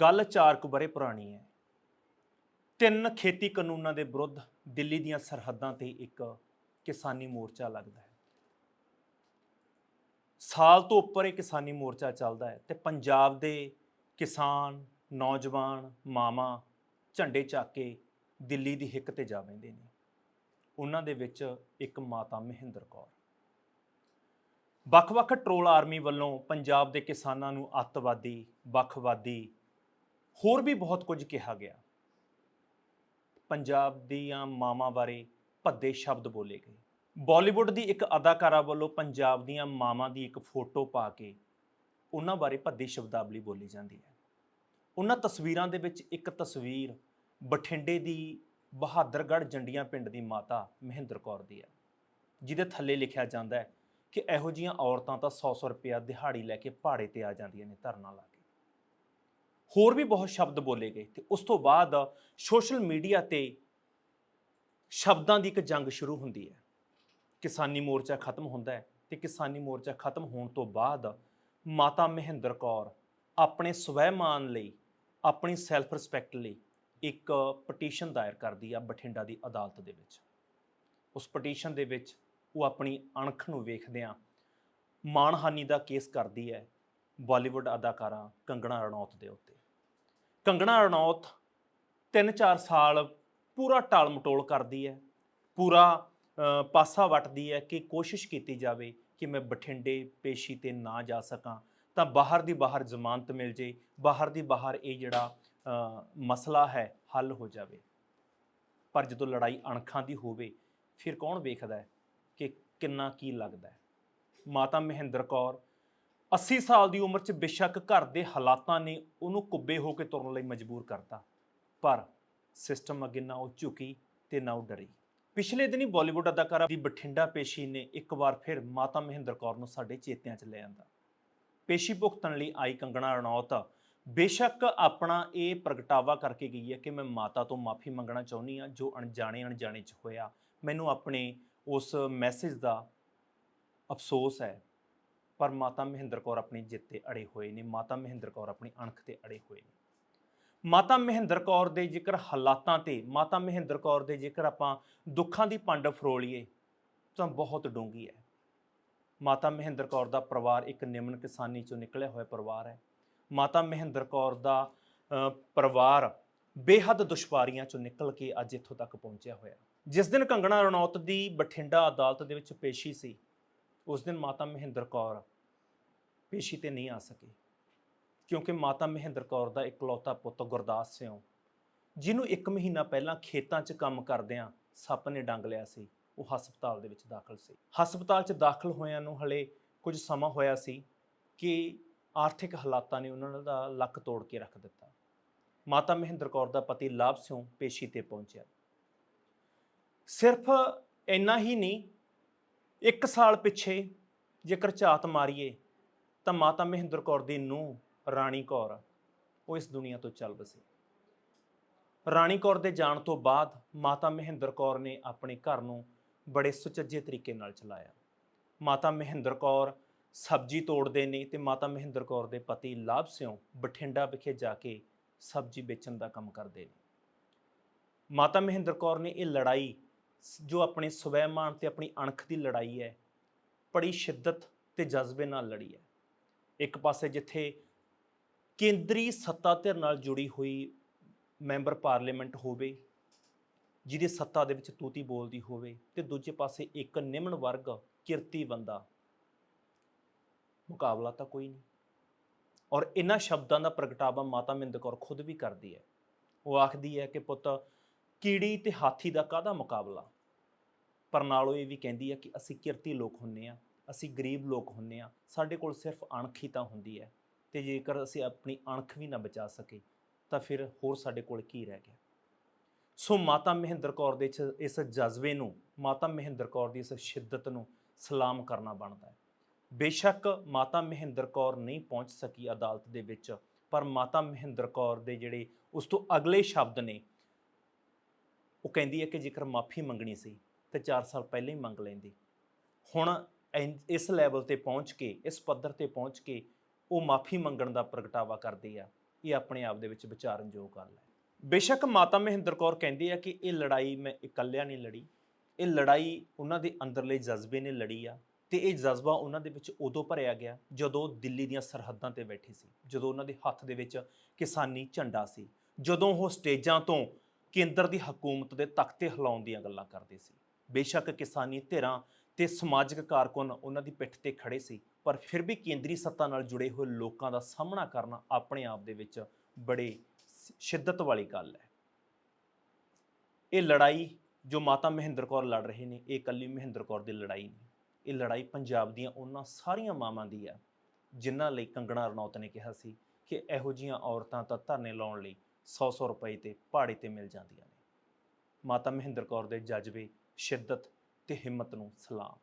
ਗੱਲ ਚਾਰ ਕੁ ਬਰੇ ਪੁਰਾਣੀ ਹੈ। ਤਿੰਨ ਖੇਤੀ ਕਾਨੂੰਨਾਂ ਦੇ ਵਿਰੁੱਧ ਦਿੱਲੀ ਦੀਆਂ ਸਰਹੱਦਾਂ ਤੇ ਇੱਕ ਕਿਸਾਨੀ ਮੋਰਚਾ ਲੱਗਦਾ ਹੈ। ਸਾਲ ਤੋਂ ਉੱਪਰ ਇਹ ਕਿਸਾਨੀ ਮੋਰਚਾ ਚੱਲਦਾ ਹੈ ਤੇ ਪੰਜਾਬ ਦੇ ਕਿਸਾਨ, ਨੌਜਵਾਨ ਮਾਮਾ ਝੰਡੇ ਚੱਕ ਕੇ ਦਿੱਲੀ ਦੀ ਹਿੱਕ ਤੇ ਜਾ ਬੈਂਦੇ ਨੇ। ਉਹਨਾਂ ਦੇ ਵਿੱਚ ਇੱਕ ਮਾਤਾ ਮਹਿੰਦਰ ਕੌਰ। ਵੱਖ-ਵੱਖ ਟਰੋਲ ਆਰਮੀ ਵੱਲੋਂ ਪੰਜਾਬ ਦੇ ਕਿਸਾਨਾਂ ਨੂੰ ਅੱਤਵਾਦੀ, ਵੱਖਵਾਦੀ ਹੋਰ ਵੀ ਬਹੁਤ ਕੁਝ ਕਿਹਾ ਗਿਆ। ਪੰਜਾਬ ਦੀਆਂ ਮਾਵਾਂ ਬਾਰੇ ਭੱਦੇ ਸ਼ਬਦ ਬੋਲੇ ਗਏ। ਬਾਲੀਵੁੱਡ ਦੀ ਇੱਕ ਅਦਾਕਾਰਾ ਵੱਲੋਂ ਪੰਜਾਬ ਦੀਆਂ ਮਾਵਾਂ ਦੀ ਇੱਕ ਫੋਟੋ ਪਾ ਕੇ ਉਹਨਾਂ ਬਾਰੇ ਭੱਦੀ ਸ਼ਬਦਾਵਲੀ ਬੋਲੀ ਜਾਂਦੀ ਹੈ। ਉਹਨਾਂ ਤਸਵੀਰਾਂ ਦੇ ਵਿੱਚ ਇੱਕ ਤਸਵੀਰ ਬਠਿੰਡੇ ਦੀ ਬਹਾਦਰਗੜ੍ਹ ਜੰਡੀਆਂ ਪਿੰਡ ਦੀ ਮਾਤਾ ਮਹਿੰਦਰ ਕੌਰ ਦੀ ਹੈ, ਜਿਹਦੇ ਥੱਲੇ ਲਿਖਿਆ ਜਾਂਦਾ ਹੈ ਕਿ ਇਹੋ ਜੀਆਂ ਔਰਤਾਂ ਤਾਂ 100-100 ਰੁਪਇਆ ਦਿਹਾੜੀ ਲੈ ਕੇ ਪਹਾੜੇ ਤੇ ਆ ਜਾਂਦੀਆਂ ਨੇ ਧਰਨਾ ਲਾ ਕੇ। ਹੋਰ ਵੀ ਬਹੁਤ ਸ਼ਬਦ ਬੋਲੇ ਗਏ ਤੇ ਉਸ ਤੋਂ ਬਾਅਦ ਸੋਸ਼ਲ ਮੀਡੀਆ ਤੇ ਸ਼ਬਦਾਂ ਦੀ ਇੱਕ ਜੰਗ ਸ਼ੁਰੂ ਹੁੰਦੀ ਹੈ। ਕਿਸਾਨੀ ਮੋਰਚਾ ਖਤਮ ਹੁੰਦਾ ਹੈ ਤੇ ਕਿਸਾਨੀ ਮੋਰਚਾ ਖਤਮ ਹੋਣ ਤੋਂ ਬਾਅਦ ਮਾਤਾ ਮਹਿੰਦਰ ਕੌਰ ਆਪਣੇ ਸਵੈਮਾਨ ਲਈ, ਆਪਣੀ ਸੈਲਫ ਰਿਸਪੈਕਟ ਲਈ ਇੱਕ ਪਟੀਸ਼ਨ ਦਾਇਰ ਕਰਦੀ ਆ ਬਠਿੰਡਾ ਦੀ ਅਦਾਲਤ ਦੇ ਵਿੱਚ। ਉਸ ਪਟੀਸ਼ਨ ਦੇ ਵਿੱਚ ਉਹ ਆਪਣੀ ਅਣਖ ਨੂੰ ਵੇਖਦਿਆਂ ਮਾਣਹਾਨੀ ਦਾ ਕੇਸ ਕਰਦੀ ਹੈ ਬਾਲੀਵੁੱਡ ਅਦਾਕਾਰਾ ਕੰਗਣਾ ਰਣੌਤ ਦੇ ਉੱਤੇ। ਕੰਗਣਾ ਰਣੌਤ 3-4 ਸਾਲ ਪੂਰਾ ਟਾਲ ਮਟੋਲ ਕਰਦੀ ਹੈ, ਪੂਰਾ ਪਾਸਾ ਵਟਦੀ ਹੈ ਕਿ ਕੋਸ਼ਿਸ਼ ਕੀਤੀ ਜਾਵੇ ਕਿ ਮੈਂ ਬਠਿੰਡੇ ਪੇਸ਼ੀ ਤੇ ਨਾ ਜਾ ਸਕਾਂ, ਤਾਂ ਬਾਹਰ ਦੀ ਬਾਹਰ ਜ਼ਮਾਨਤ ਮਿਲ ਜੇ, ਬਾਹਰ ਦੀ ਬਾਹਰ ਇਹ ਜਿਹੜਾ ਮਸਲਾ ਹੈ ਹੱਲ ਹੋ ਜਾਵੇ। ਪਰ ਜਦੋਂ ਲੜਾਈ ਅਣਖਾਂ ਦੀ ਹੋਵੇ, ਫਿਰ ਕੌਣ ਵੇਖਦਾ ਹੈ ਕਿ ਕਿੰਨਾ ਕੀ ਲੱਗਦਾ ਹੈ? ਮਾਤਾ ਮਹਿੰਦਰ ਕੌਰ 80 ਸਾਲ ਦੀ ਉਮਰ 'ਚ ਬੇਸ਼ੱਕ ਘਰ ਦੇ ਹਾਲਾਤਾਂ ਨੇ ਉਹਨੂੰ ਕੁੱਬੇ ਹੋ ਕੇ ਤੁਰਨ ਲਈ ਮਜਬੂਰ ਕਰਤਾ। ਪਰ ਸਿਸਟਮ ਅੱਗੇ ਨਾ ਉਹ ਝੁਕੀ ਤੇ ਨਾ ਉਹ ਡਰੀ। ਪਿਛਲੇ ਦਿਨੀ ਬਾਲੀਵੁੱਡ ਅਦਾਕਾਰਾ ਦੀ ਬਠਿੰਡਾ ਪੇਸ਼ੀ ਨੇ ਇੱਕ ਵਾਰ ਫਿਰ ਮਾਤਾ ਮਹਿੰਦਰ ਕੌਰ ਨੂੰ ਸਾਡੇ ਚੇਤਿਆਂ 'ਚ ਲੈ ਆਂਦਾ। ਪੇਸ਼ੀ ਭੁਗਤਣ ਲਈ ਆਈ ਕੰਗਣਾ ਰਣੌਤ, ਬੇਸ਼ੱਕ ਆਪਣਾ ਇਹ ਪ੍ਰਗਟਾਵਾ ਕਰਕੇ ਗਈ ਹੈ ਕਿ ਮੈਂ ਮਾਤਾ ਤੋਂ ਮਾਫੀ ਮੰਗਣਾ ਚਾਹੁੰਦੀ ਆ ਜੋ ਅਣਜਾਣੇ ਅਣਜਾਣੇ 'ਚ ਹੋਇਆ। ਮੈਨੂੰ ਆਪਣੇ ਉਸ ਮੈਸੇਜ ਦਾ ਅਫਸੋਸ ਹੈ ਪਰ ਮਾਤਾ ਮਹਿੰਦਰ ਕੌਰ ਆਪਣੀ ਜਿੱਤ ਤੇ ਅੜੇ ਹੋਏ ਨੇ, ਮਾਤਾ ਮਹਿੰਦਰ ਕੌਰ ਆਪਣੀ ਅਣਖ ਤੇ ਅੜੇ ਹੋਏ ਨੇ। ਮਾਤਾ ਮਹਿੰਦਰ ਕੌਰ ਦੇ ਜੇਕਰ ਹਾਲਾਤਾਂ ਤੇ, ਮਾਤਾ ਮਹਿੰਦਰ ਕੌਰ ਦੇ ਜੇਕਰ ਆਪਾਂ ਦੁੱਖਾਂ ਦੀ ਪੰਡ ਫਰੋਲੀਏ, ਤਾਂ ਬਹੁਤ ਡੂੰਗੀ ਹੈ। ਮਾਤਾ ਮਹਿੰਦਰ ਕੌਰ ਦਾ ਪਰਿਵਾਰ ਇੱਕ ਨਿਮਨ ਕਿਸਾਨੀ ਚੋਂ ਨਿਕਲਿਆ ਹੋਇਆ ਪਰਿਵਾਰ ਹੈ। ਮਾਤਾ ਮਹਿੰਦਰ ਕੌਰ ਦਾ ਪਰਿਵਾਰ ਬੇਹੱਦ ਦੁਸ਼ਵਾਰੀਆਂ ਚੋਂ ਨਿਕਲ ਕੇ ਅੱਜ ਇੱਥੋਂ ਤੱਕ ਪਹੁੰਚਿਆ ਹੋਇਆ। ਜਿਸ ਦਿਨ ਕੰਗਣਾ ਰਣੌਤ ਦੀ ਬਠਿੰਡਾ ਅਦਾਲਤ ਦੇ ਵਿੱਚ ਪੇਸ਼ੀ ਸੀ ਉਸ ਦਿਨ ਮਾਤਾ ਮਹਿੰਦਰ ਕੌਰ ਪੇਸ਼ੀ ਤੇ ਨਹੀਂ ਆ ਸਕੀ, ਕਿਉਂਕਿ ਮਾਤਾ ਮਹਿੰਦਰ ਕੌਰ ਦਾ ਇਕਲੌਤਾ ਪੁੱਤ ਗੁਰਦਾਸ ਸਿੰਘ ਜਿਹਨੂੰ 1 ਮਹੀਨਾ ਪਹਿਲਾਂ ਖੇਤਾਂ 'ਚ ਕੰਮ ਕਰਦਿਆਂ ਸੱਪ ਨੇ ਡੰਗ ਲਿਆ ਸੀ, ਉਹ ਹਸਪਤਾਲ ਦੇ ਵਿੱਚ ਦਾਖਲ ਸੀ। ਹਸਪਤਾਲ 'ਚ ਦਾਖਲ ਹੋਇਆਂ ਨੂੰ ਹਲੇ ਕੁਝ ਸਮਾਂ ਹੋਇਆ ਸੀ ਕਿ ਆਰਥਿਕ ਹਾਲਾਤਾਂ ਨੇ ਉਹਨਾਂ ਦਾ ਲੱਕ ਤੋੜ ਕੇ ਰੱਖ ਦਿੱਤਾ। ਮਾਤਾ ਮਹਿੰਦਰ ਕੌਰ ਦਾ ਪਤੀ ਲਾਭ ਸਿੰਘ ਪੇਸ਼ੀ ਤੇ ਪਹੁੰਚਿਆ। ਸਿਰਫ ਇੰਨਾ ਹੀ ਨਹੀਂ ਇੱਕ ਸਾਲ ਪਿੱਛੇ ਜੇਕਰ ਝਾਤ ਮਾਰੀਏ, ਤਾਂ ਮਾਤਾ ਮਹਿੰਦਰ ਕੌਰ ਦੀ ਨੂੰਹ ਰਾਣੀ ਕੌਰ ਉਹ ਇਸ ਦੁਨੀਆ ਤੋਂ ਚੱਲ ਵਸੀ। ਰਾਣੀ ਕੌਰ ਦੇ ਜਾਣ ਤੋਂ ਬਾਅਦ ਮਾਤਾ ਮਹਿੰਦਰ ਕੌਰ ਨੇ ਆਪਣੇ ਘਰ ਨੂੰ ਬੜੇ ਸੁਚੱਜੇ ਤਰੀਕੇ ਨਾਲ ਚਲਾਇਆ। ਮਾਤਾ ਮਹਿੰਦਰ ਕੌਰ ਸਬਜ਼ੀ ਤੋੜਦੇ ਨੇ ਤੇ ਮਾਤਾ ਮਹਿੰਦਰ ਕੌਰ ਦੇ ਪਤੀ ਲਾਭ ਸਿੰਘ ਬਠਿੰਡਾ ਵਿਖੇ ਜਾ ਕੇ ਸਬਜ਼ੀ ਵੇਚਣ ਦਾ ਕੰਮ ਕਰਦੇ ਨੇ। ਮਾਤਾ ਮਹਿੰਦਰ ਕੌਰ ਨੇ ਇਹ ਲੜਾਈ ਜੋ ਆਪਣੇ ਸਵੈਮਾਨ ਤੇ ਆਪਣੀ ਅਣਖ ਦੀ ਲੜਾਈ ਹੈ, ਬੜੀ ਸ਼ਿੱਦਤ ਤੇ ਜਜ਼ਬੇ ਨਾਲ ਲੜੀ ਹੈ। ਇੱਕ ਪਾਸੇ ਜਿੱਥੇ ਕੇਂਦਰੀ ਸੱਤਾ ਧਿਰ ਨਾਲ ਜੁੜੀ ਹੋਈ ਮੈਂਬਰ ਪਾਰਲੀਮੈਂਟ ਹੋਵੇ, ਜਿਹਦੀ ਸੱਤਾ ਦੇ ਵਿੱਚ ਤੂਤੀ ਬੋਲਦੀ ਹੋਵੇ ਤੇ ਦੂਜੇ ਪਾਸੇ ਇੱਕ ਨਿਮਨ ਵਰਗ ਕਿਰਤੀ ਬੰਦਾ, ਮੁਕਾਬਲਾ ਤਾਂ ਕੋਈ ਨਹੀਂ। ਔਰ ਇਹਨਾਂ ਸ਼ਬਦਾਂ ਦਾ ਪ੍ਰਗਟਾਵਾ ਮਾਤਾ ਮਿੰਦ ਕੌਰ ਖੁਦ ਵੀ ਕਰਦੀ ਹੈ। ਉਹ ਆਖਦੀ ਹੈ ਕਿ ਪੁੱਤ ਕੀੜੀ ਤੇ ਹਾਥੀ ਦਾ ਕਾਹਦਾ ਮੁਕਾਬਲਾ? ਪਰ ਨਾਲੋਂ ਇਹ ਵੀ ਕਹਿੰਦੀ ਹੈ ਕਿ ਅਸੀਂ ਕਿਰਤੀ ਲੋਕ ਹੁੰਨੇ ਆ, ਅਸੀਂ ਗਰੀਬ ਲੋਕ ਹੁੰਨੇ ਆ, ਸਾਡੇ ਕੋਲ ਸਿਰਫ ਅਣਖ ਹੀ ਤਾਂ ਹੁੰਦੀ ਹੈ ਤੇ ਜੇਕਰ ਅਸੀਂ ਆਪਣੀ ਅਣਖ ਵੀ ਨਾ ਬਚਾ ਸਕੇ ਤਾਂ ਫਿਰ ਹੋਰ ਸਾਡੇ ਕੋਲ ਕੀ ਰਹਿ ਗਿਆ? ਸੋ ਮਾਤਾ ਮਹਿੰਦਰ ਕੌਰ ਦੇ ਚ- ਇਸ ਜਜ਼ਬੇ ਨੂੰ, ਮਾਤਾ ਮਹਿੰਦਰ ਕੌਰ ਦੀ ਇਸ ਸ਼ਿੱਦਤ ਨੂੰ ਸਲਾਮ ਕਰਨਾ ਬਣਦਾ ਹੈ। ਬੇਸ਼ੱਕ ਮਾਤਾ ਮਹਿੰਦਰ ਕੌਰ ਨਹੀਂ ਪਹੁੰਚ ਸਕੀ ਅਦਾਲਤ ਦੇ ਵਿੱਚ, ਪਰ ਮਾਤਾ ਮਹਿੰਦਰ ਕੌਰ ਦੇ ਜਿਹੜੇ ਉਸ ਤੋਂ ਅਗਲੇ ਸ਼ਬਦ ਨੇ ਉਹ ਕਹਿੰਦੀ ਹੈ ਕਿ ਜੇਕਰ ਮਾਫੀ ਮੰਗਣੀ ਸੀ, ਤੇ 4 ਸਾਲ ਪਹਿਲਾਂ ਹੀ ਮੰਗ ਲੈਂਦੀ। ਹੁਣ ਐਨ- ਇਸ ਲੈਵਲ ਤੇ ਪਹੁੰਚ ਕੇ, ਇਸ ਪੱਧਰ ਤੇ ਪਹੁੰਚ ਕੇ ਉਹ ਮਾਫੀ ਮੰਗਣ ਦਾ ਪ੍ਰਗਟਾਵਾ ਕਰਦੀ ਆ। ਇਹ ਆਪਣੇ ਆਪ ਦੇ ਵਿੱਚ ਵਿਚਾਰਨਯੋਗ ਗੱਲ ਹੈ। ਬੇਸ਼ੱਕ ਮਾਤਾ ਮਹਿੰਦਰ ਕੌਰ ਕਹਿੰਦੀ ਆ ਕਿ ਇਹ ਲੜਾਈ ਮੈਂ ਇਕੱਲਿਆਂ ਨਹੀਂ ਲੜੀ। ਇਹ ਲੜਾਈ ਉਹਨਾਂ ਦੇ ਅੰਦਰਲੇ ਜਜ਼ਬੇ ਨੇ ਲੜੀ ਆ ਤੇ ਇਹ ਜਜ਼ਬਾ ਉਹਨਾਂ ਦੇ ਵਿੱਚ ਉਦੋਂ ਭਰਿਆ ਗਿਆ ਜਦੋਂ ਦਿੱਲੀ ਦੀਆਂ ਸਰਹੱਦਾਂ ਤੇ ਬੈਠੇ ਸੀ, ਜਦੋਂ ਉਹਨਾਂ ਦੇ ਹੱਥ ਦੇ ਵਿੱਚ ਕਿਸਾਨੀ ਝੰਡਾ ਸੀ। ਜਦੋਂ ਉਹ ਸਟੇਜਾਂ ਤੋਂ ਕੇਂਦਰ ਦੀ ਹਕੂਮਤ ਦੇ ਤਖਤੇ ਹਿਲਾਉਣ ਦੀਆਂ ਗੱਲਾਂ ਕਰਦੇ ਸੀ। ਬੇਸ਼ੱਕ ਕਿਸਾਨੀ ਧਿਰਾਂ ਤੇ ਸਮਾਜਿਕ ਕਾਰਕੁਨ ਉਹਨਾਂ ਦੀ ਪਿੱਠ ਤੇ ਖੜੇ ਸੀ, ਪਰ ਫਿਰ ਵੀ ਕੇਂਦਰੀ ਸੱਤਾ ਨਾਲ ਜੁੜੇ ਹੋਏ ਲੋਕਾਂ ਦਾ ਸਾਹਮਣਾ ਕਰਨਾ ਆਪਣੇ ਆਪ ਦੇ ਵਿੱਚ ਬੜੇ ਸ਼ਿੱਦਤ ਵਾਲੀ ਗੱਲ ਹੈ। ਇਹ ਲੜਾਈ ਜੋ ਮਾਤਾ ਮਹਿੰਦਰ ਕੌਰ ਲੜ ਰਹੇ ਨੇ, ਇਹ ਇਕੱਲੀ ਮਹਿੰਦਰ ਕੌਰ ਦੀ ਲੜਾਈ ਨਹੀਂ। ਇਹ ਲੜਾਈ ਪੰਜਾਬ ਦੀਆਂ ਉਹਨਾਂ ਸਾਰੀਆਂ ਮਾਵਾਂ ਦੀ ਹੈ, ਜਿਨ੍ਹਾਂ ਲਈ ਕੰਗਣਾ ਰਣੌਤ ਨੇ ਕਿਹਾ ਸੀ ਕਿ ਇਹੋ ਜੀਆਂ ਔਰਤਾਂ ਤਾਂ ਧਰਨੇ ਲਾਉਣ ਲਈ 100-100 ਰੁਪਏ ਤੇ ਪਹਾੜੇ ਤੇ ਮਿਲ ਜਾਂਦੀਆਂ ਨੇ। ਮਾਤਾ ਮਹਿੰਦਰ ਕੌਰ ਦੇ ਜਜ਼ਬੇ, ਸ਼ਿੱਦਤ ਤੇ ਹਿੰਮਤ ਨੂੰ ਸਲਾਮ।